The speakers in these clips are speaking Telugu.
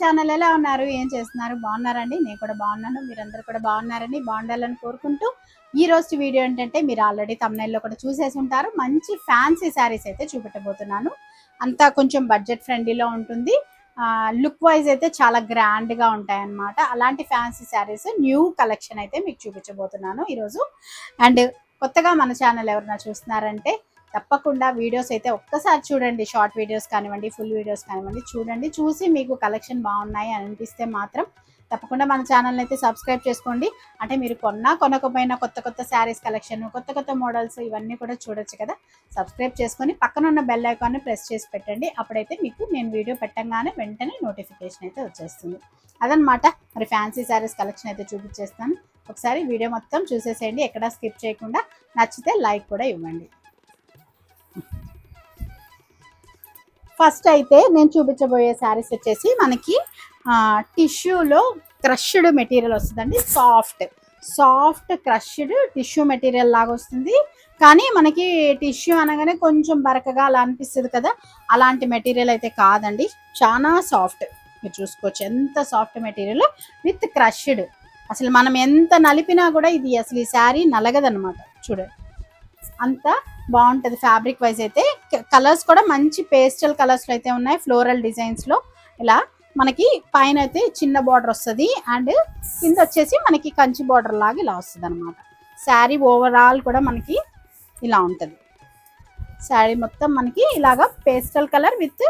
ఛానల్ ఎలా ఉన్నారు? ఏం చేస్తున్నారు? బాగున్నారండి? నేను కూడా బాగున్నాను. మీరందరూ కూడా బాగున్నారని బాగుండాలని కోరుకుంటూ ఈ రోజు వీడియో ఏంటంటే మీరు ఆల్రెడీ తమిళలో కూడా చూసేసి ఉంటారు. మంచి ఫ్యాన్సీ శారీస్ అయితే చూపెట్టబోతున్నాను. అంతా కొంచెం బడ్జెట్ ఫ్రెండ్లీలో ఉంటుంది. లుక్ వైజ్ అయితే చాలా గ్రాండ్గా అలాంటి ఫ్యాన్సీ శారీస్ న్యూ కలెక్షన్ అయితే మీకు చూపించబోతున్నాను ఈరోజు. అండ్ కొత్తగా మన ఛానల్ ఎవరైనా చూస్తున్నారంటే తప్పకుండా వీడియోస్ అయితే ఒక్కసారి చూడండి. షార్ట్ వీడియోస్ కానివ్వండి ఫుల్ వీడియోస్ కానివ్వండి చూడండి. చూసి మీకు కలెక్షన్ బాగున్నాయి అని అనిపిస్తే మాత్రం తప్పకుండా మన ఛానల్ అయితే సబ్స్క్రైబ్ చేసుకోండి. అంటే మీరు కొన్నా కొనకపోయినా కొత్త కొత్త శారీస్ కలెక్షన్ కొత్త కొత్త మోడల్స్ ఇవన్నీ కూడా చూడొచ్చు కదా. సబ్స్క్రైబ్ చేసుకొని పక్కన ఉన్న బెల్ ఐకాన్ని ప్రెస్ చేసి పెట్టండి. అప్పుడైతే మీకు నేను వీడియో పెట్టంగానే వెంటనే నోటిఫికేషన్ అయితే వచ్చేస్తుంది. అదనమాట మరి ఫ్యాన్సీ శారీస్ కలెక్షన్ అయితే చూపించేస్తాను. ఒకసారి వీడియో మొత్తం చూసేసేయండి. ఎక్కడా స్కిప్ చేయకుండా నచ్చితే లైక్ కూడా ఇవ్వండి. ఫస్ట్ అయితే నేను చూపించబోయే శారీస్ వచ్చేసి మనకి టిష్యూలో క్రష్డ్ మెటీరియల్ వస్తుందండి. Soft. Soft crushed tissue material లాగా వస్తుంది. కానీ మనకి టిష్యూ అనగానే కొంచెం బరకగా అలా అనిపిస్తుంది కదా. అలాంటి మెటీరియల్ అయితే కాదండి. చాలా సాఫ్ట్. మీరు చూసుకోవచ్చు ఎంత సాఫ్ట్ మెటీరియల్ విత్ క్రష్డ్. అసలు మనం ఎంత నలిపినా కూడా ఇది అసలు ఈ శారీ నలగదనమాట చూడండి. అంత బాగుంటుంది ఫ్యాబ్రిక్ వైజ్ అయితే. కలర్స్ కూడా మంచి పేస్టల్ కలర్స్లో అయితే ఉన్నాయి ఫ్లోరల్ డిజైన్స్లో ఇలా మనకి పైన అయితే చిన్న బార్డర్ వస్తుంది అండ్ కింద వచ్చేసి మనకి కంచి బార్డర్ లాగా ఇలా వస్తుంది అనమాట శారీ ఓవరాల్ కూడా మనకి ఇలా ఉంటుంది. శారీ మొత్తం మనకి ఇలాగా pastel colour with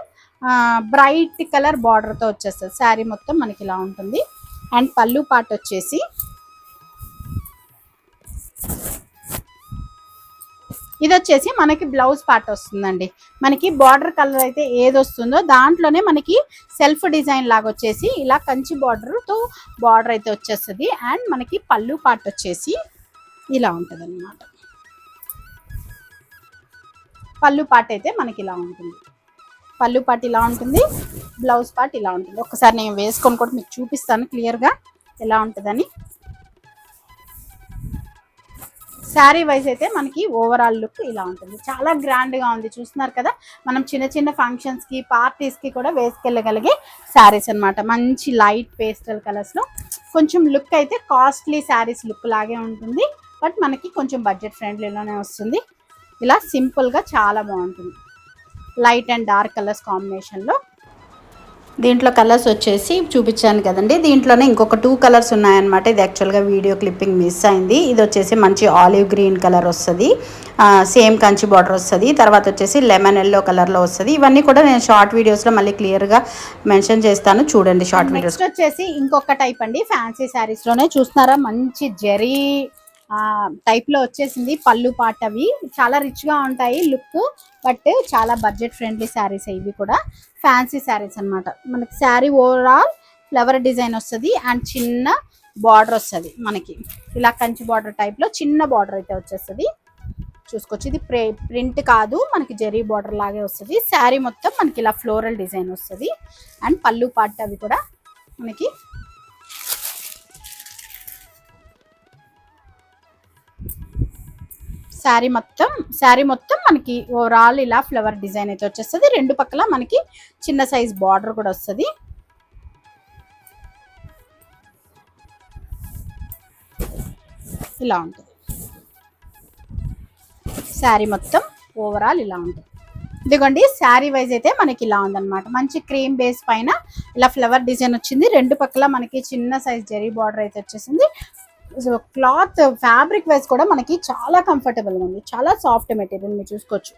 bright colour బార్డర్తో వచ్చేస్తుంది. శారీ మొత్తం మనకి ఇలా ఉంటుంది. అండ్ పళ్ళు పాట వచ్చేసి ఇది వచ్చేసి మనకి బ్లౌజ్ పార్ట్ వస్తుందండి. మనకి బార్డర్ కలర్ అయితే ఏది వస్తుందో దాంట్లోనే మనకి సెల్ఫ్ డిజైన్ లాగా వచ్చేసి ఇలా కంచి బార్డర్తో బార్డర్ అయితే వచ్చేస్తుంది. అండ్ మనకి పళ్ళు పార్ట్ వచ్చేసి ఇలా ఉంటుంది అనమాట పళ్ళు పార్ట్ అయితే మనకి ఇలా ఉంటుంది. పళ్ళు పార్ట్ ఇలా ఉంటుంది బ్లౌజ్ పార్ట్ ఇలా ఉంటుంది. ఒకసారి నేను వేసుకొని కూడా మీకు చూపిస్తాను క్లియర్గా ఎలా ఉంటుందని. శారీ వైజ్ అయితే మనకి ఓవరాల్ లుక్ ఇలా ఉంటుంది. చాలా గ్రాండ్గా ఉంది. చూస్తున్నారు కదా? మనం చిన్న చిన్న ఫంక్షన్స్కి పార్టీస్కి కూడా వేసుకెళ్ళగలిగే శారీస్ అన్నమాట. మంచి లైట్ పేస్టల్ కలర్స్లో కొంచెం లుక్ అయితే కాస్ట్లీ శారీస్ లుక్ లాగే ఉంటుంది. బట్ మనకి కొంచెం బడ్జెట్ ఫ్రెండ్లీలోనే వస్తుంది. ఇలా సింపుల్గా చాలా బాగుంటుంది. లైట్ అండ్ డార్క్ కలర్స్ కాంబినేషన్లో దీంట్లో కలర్స్ వచ్చేసి చూపించాను కదండి. దీంట్లోనే ఇంకొక టూ కలర్స్ ఉన్నాయన్నమాట. ఇది యాక్చువల్గా వీడియో క్లిప్పింగ్ మిస్ అయింది. ఇది వచ్చేసి మంచి ఆలివ్ గ్రీన్ కలర్ వస్తుంది. సేమ్ కంచి బార్డర్ వస్తుంది. తర్వాత వచ్చేసి లెమన్ ఎల్లో కలర్లో వస్తుంది. ఇవన్నీ కూడా నేను షార్ట్ వీడియోస్లో మళ్ళీ క్లియర్గా మెన్షన్ చేస్తాను. చూడండి షార్ట్ వీడియోస్ వచ్చేసి ఇంకొక టైప్ అండి. ఫ్యాన్సీ శారీస్లోనే చూస్తున్నారా? మంచి జరీ టైప్లో వచ్చేసింది. పళ్ళు పాట్ అవి చాలా రిచ్గా ఉంటాయి లుక్ బట్ చాలా బడ్జెట్ ఫ్రెండ్లీ శారీస్ ఇవి కూడా. ఫ్యాన్సీ శారీస్ అన్నమాట. మనకి శారీ ఓవరాల్ ఫ్లవర్ డిజైన్ వస్తుంది అండ్ చిన్న బార్డర్ వస్తుంది మనకి. ఇలా కంచి బార్డర్ టైప్లో చిన్న బార్డర్ అయితే వచ్చేస్తుంది. చూసుకోవచ్చు. ఇది ప్రే ప్రింట్ కాదు. మనకి జరీ బార్డర్ లాగే వస్తుంది. శారీ మొత్తం మనకి ఇలా ఫ్లోరల్ డిజైన్ వస్తుంది. అండ్ పళ్ళు పాట అవి కూడా మనకి శారీ మొత్తం శారీ మొత్తం మనకి ఓవరాల్ ఇలా ఫ్లవర్ డిజైన్ అయితే వచ్చేస్తుంది. రెండు పక్కల మనకి చిన్న సైజ్ బార్డర్ కూడా వస్తుంది. ఇలా ఉంటుంది. శారీ మొత్తం ఓవరాల్ ఇలా ఉంటుంది. ఇదిగోండి శారీ వైజ్ అయితే మనకి ఇలా ఉందన్నమాట. మంచి క్రీమ్ బేస్ పైన ఇలా ఫ్లవర్ డిజైన్ వచ్చింది. రెండు పక్కల మనకి చిన్న సైజ్ జరీ బార్డర్ అయితే వచ్చేసింది. క్లాత్ ఫ్యాబ్రిక్ వైజ్ కూడా మనకి చాలా కంఫర్టబుల్గా ఉంది. చాలా సాఫ్ట్ మెటీరియల్ మీరు చూసుకోవచ్చు.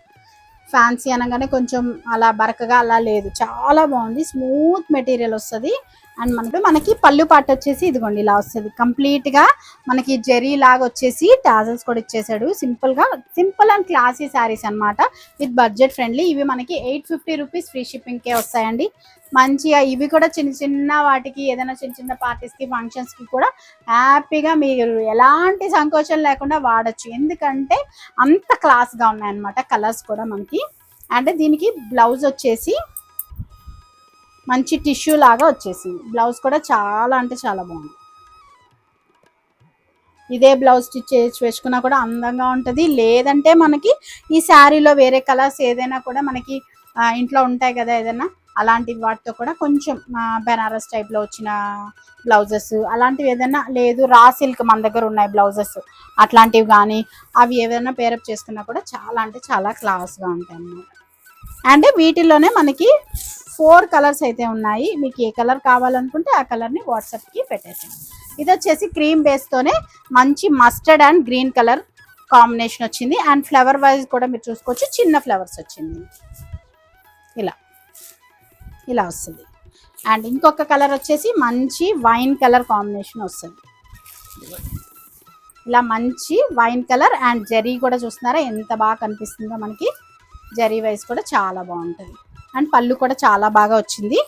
ఫ్యాన్సీ అనగానే కొంచెం అలా బరకగా అలా లేదు. చాలా బాగుంది. స్మూత్ మెటీరియల్ వస్తుంది. అండ్ మనకి మనకి పళ్ళు పాట వచ్చేసి ఇదిగోండి ఇలా వస్తుంది. కంప్లీట్గా మనకి జెరీ లాగా వచ్చేసి టాజల్స్ కూడా ఇచ్చేసాడు. సింపుల్గా సింపుల్ అండ్ క్లాసీ శారీస్ అన్నమాట. విత్ బడ్జెట్ ఫ్రెండ్లీ ఇవి మనకి ఎయిట్ ఫిఫ్టీ రూపీస్ ఫ్రీ షిప్పింగ్కే వస్తాయండి. మంచిగా ఇవి కూడా చిన్న చిన్న వాటికి ఏదైనా చిన్న చిన్న పార్టీస్కి ఫంక్షన్స్కి కూడా హ్యాపీగా మీరు ఎలాంటి సంకోచం లేకుండా వాడచ్చు. ఎందుకంటే అంత క్లాస్గా ఉన్నాయన్నమాట కలర్స్ కూడా మనకి. అండ్ దీనికి బ్లౌజ్ వచ్చేసి మంచి టిష్యూ లాగా వచ్చేసింది. బ్లౌజ్ కూడా చాలా అంటే చాలా బాగుంది. ఇదే బ్లౌజ్ స్టిచ్ చేసి వేసుకున్నా కూడా అందంగా ఉంటుంది. లేదంటే మనకి ఈ శారీలో వేరే కలర్స్ ఏదైనా కూడా మనకి ఇంట్లో ఉంటాయి కదా ఏదైనా అలాంటి వాటితో కూడా కొంచెం బెనారస్ టైప్లో వచ్చిన బ్లౌజెస్ అలాంటివి ఏదైనా లేదు. రా సిల్క్ మన దగ్గర ఉన్నాయి బ్లౌజెస్. అట్లాంటివి కానీ అవి ఏదైనా పేరప్ చేసుకున్నా కూడా చాలా అంటే చాలా క్లాస్గా ఉంటాయి అన్నమాట. అండ్ వీటిలోనే మనకి ఫోర్ కలర్స్ అయితే ఉన్నాయి. మీకు ఏ కలర్ కావాలనుకుంటే ఆ కలర్ని వాట్సాప్కి పెట్టేసాను ఇది వచ్చేసి క్రీమ్ బేస్తోనే మంచి mustard and green colour combination వచ్చింది. అండ్ ఫ్లవర్ వైజ్ కూడా మీరు చూసుకోవచ్చు. చిన్న ఫ్లవర్స్ వచ్చింది. ఇలా. ఇలా వస్తుంది. అండ్ ఇంకొక కలర్ వచ్చేసి మంచి వైన్ కలర్ కాంబినేషన్ వస్తుంది. ఇలా మంచి వైన్ కలర్ అండ్ జరీ కూడా చూస్తున్నారా? ఎంత బాగా కనిపిస్తుందో మనకి. జరీ వైజ్ కూడా చాలా బాగుంటుంది. అండ్ పళ్ళు కూడా చాలా బాగా వచ్చింది.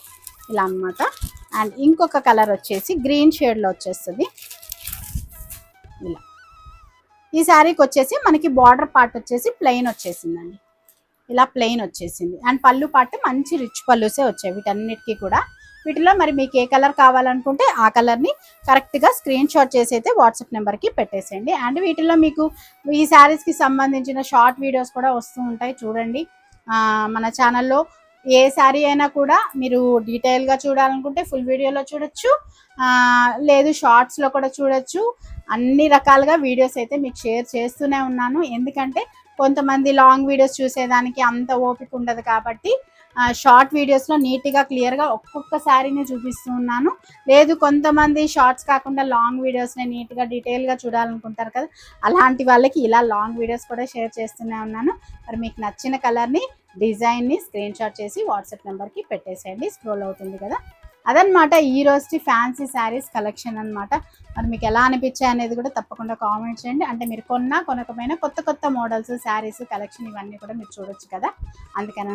ఇలా అన్నమాట. అండ్ ఇంకొక కలర్ వచ్చేసి గ్రీన్ షేడ్లో వచ్చేస్తుంది. ఇలా. ఈ శారీకి వచ్చేసి మనకి బార్డర్ పార్ట్ వచ్చేసి ప్లెయిన్ వచ్చేసిందండి. ఇలా ప్లెయిన్ వచ్చేసింది. అండ్ పళ్ళు పార్ట్ మంచి రిచ్ పళ్ళుసే వచ్చాయి వీటన్నిటికీ కూడా. వీటిలో మరి మీకు ఏ కలర్ కావాలనుకుంటే ఆ కలర్ని కరెక్ట్గా స్క్రీన్ షాట్ చేసి అయితే వాట్సాప్ నెంబర్కి పెట్టేసేయండి. అండ్ వీటిలో మీకు ఈ శారీస్కి సంబంధించిన షార్ట్ వీడియోస్ కూడా వస్తూ ఉంటాయి. చూడండి. మన ఛానల్లో ఏ శారీ అయినా కూడా మీరు డీటెయిల్గా చూడాలనుకుంటే ఫుల్ వీడియోలో చూడొచ్చు. ఆ, లేదు షార్ట్స్లో కూడా చూడొచ్చు. అన్ని రకాలుగా వీడియోస్ అయితే మీకు షేర్ చేస్తూనే ఉన్నాను. ఎందుకంటే కొంతమంది లాంగ్ వీడియోస్ చూసేదానికి అంత ఓపిక ఉండదు కాబట్టి షార్ట్ వీడియోస్లో నీట్గా క్లియర్గా ఒక్కొక్క శారీని చూపిస్తూ ఉన్నాను. లేదు కొంతమంది షార్ట్స్ కాకుండా లాంగ్ వీడియోస్ని నీట్గా డీటెయిల్గా చూడాలనుకుంటారు కదా. అలాంటి వాళ్ళకి ఇలా లాంగ్ వీడియోస్ కూడా షేర్ చేస్తూనే ఉన్నాను. మరి మీకు నచ్చిన కలర్ని డిజైన్ని స్క్రీన్ షాట్ చేసి వాట్సాప్ నెంబర్కి పెట్టేసేయండి. స్క్రోల్ అవుతుంది కదా. అదనమాట ఈ రోజుకి ఫ్యాన్సీ శారీస్ కలెక్షన్ అన్నమాట. మరి మీకు ఎలా అనిపించాయి అనేది కూడా తప్పకుండా కామెంట్ చేయండి. అంటే మీరు కొన్నా కొనకపోయినా కొత్త కొత్త మోడల్స్ శారీస్ కలెక్షన్ ఇవన్నీ కూడా మీరు చూడొచ్చు కదా. అందుకని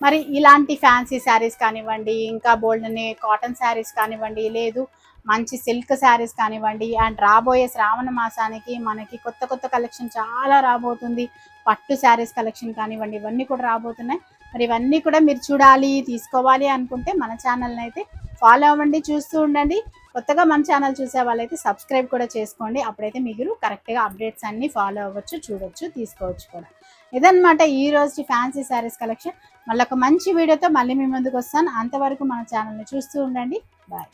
మరి ఇలాంటి ఫ్యాన్సీ శారీస్ కానివ్వండి ఇంకా బోల్డ్ని కాటన్ శారీస్ కానివ్వండి లేదు మంచి సిల్క్ శారీస్ కానివ్వండి అండ్ రాబోయే శ్రావణ మాసానికి మనకి కొత్త కొత్త కలెక్షన్ చాలా రాబోతుంది. పట్టు శారీస్ కలెక్షన్ కానివ్వండి ఇవన్నీ కూడా రాబోతున్నాయి. మరి ఇవన్నీ కూడా మీరు చూడాలి తీసుకోవాలి అనుకుంటే మన ఛానల్ని అయితే ఫాలో అవ్వండి చూస్తూ ఉండండి. కొత్తగా మన ఛానల్ చూసే వాళ్ళైతే సబ్స్క్రైబ్ కూడా చేసుకోండి. అప్పుడైతే మీరు కరెక్ట్గా అప్డేట్స్ అన్నీ ఫాలో అవ్వచ్చు చూడొచ్చు తీసుకోవచ్చు కూడా. ఇదన్నమాట ఈ రోజు ఫ్యాన్సీ శారీస్ కలెక్షన్ మళ్ళీ ఒక మంచి వీడియోతో మళ్ళీ మీ ముందుకు వస్తాను. అంతవరకు మన ఛానల్ని చూస్తూ ఉండండి. బాయ్.